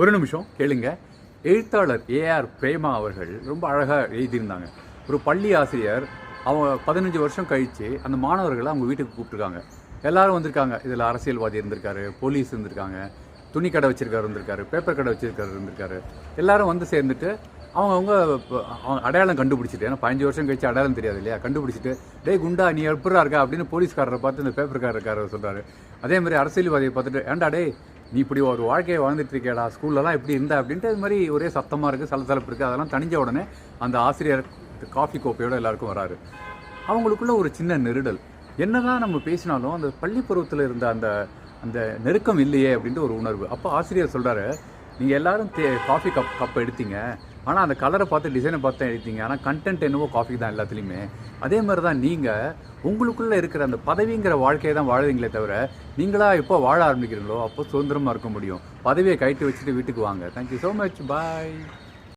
ஒரு நிமிஷம் கேளுங்க. எழுத்தாளர் ஏஆர் பிரேமா அவர்கள் ரொம்ப அழகாக எழுதியிருந்தாங்க. ஒரு பள்ளி ஆசிரியர் அவங்க பதினஞ்சு வருஷம் கழித்து அந்த மாணவர்களை அவங்க வீட்டுக்கு கூப்பிட்டுருக்காங்க. எல்லாரும் வந்திருக்காங்க. இதில் அரசியல்வாதி இருந்திருக்காரு போலீஸ் இருந்திருக்காங்க துணி கடை வச்சிருக்காரு இருந்திருக்காரு பேப்பர் கடை வச்சிருக்காரு இருந்திருக்காரு. எல்லாரும் வந்து சேர்ந்துட்டு அவங்க அவங்க அவங்க அடையாளம் கண்டுபிடிச்சிட்டு ஏன்னா பதினஞ்சு வருஷம் கழிச்சு அடையாளம் தெரியாது இல்லையா? கண்டுபிடிச்சிட்டு டேய் குண்டா நீ எப்படா இருக்கா? அப்படின்னு போலீஸ்காரரை பார்த்து இந்த பேப்பர்காரர் இருக்காரு சொல்கிறாரு அதே மாதிரி அரசியல்வாதியை பார்த்துட்டு ஏன்டா டேய் நீ இப்படி ஒரு வாழ்க்கையை வாழ்ந்துட்டு இருக்கேடா ஸ்கூல்லலாம் இப்படி இருந்த அப்படின்ட்டு இது மாதிரி ஒரே சத்தமாக இருக்குது சலசலப்பு இருக்குது அதெல்லாம் தணிஞ்ச உடனே அந்த ஆசிரியர் காஃபி கோப்பையோட எல்லாருக்கும் வராரு. அவங்களுக்குள்ள ஒரு சின்ன நெருடல். என்னதான் நம்ம பேசினாலும் அந்த பள்ளி பருவத்தில் இருந்த அந்த அந்த நெருக்கம் இல்லையே அப்படின்ட்டு ஒரு உணர்வு. அப்போ ஆசிரியர் சொல்கிறாரு நீங்கள் எல்லாரும் தே காஃபி கப் கப் எடுத்தீங்க. ஆனால் அந்த கலரை பார்த்து டிசைனை பார்த்து தான் எடுத்தீங்க. ஆனால் கண்டென்ட் என்னவோ காஃபி தான் எல்லாத்துலேயுமே. அதே மாதிரி தான் நீங்கள் உங்களுக்குள்ளே இருக்கிற அந்த பதவிங்கிற வாழ்க்கையை தான் வாழுவீங்களே தவிர நீங்களா எப்போ வாழ ஆரம்பிக்கிறீங்களோ அப்போ சுதந்திரமாக இருக்க முடியும். பதவியை கைட்டு வச்சுட்டு வீட்டுக்கு வாங்க. Thank you so much bye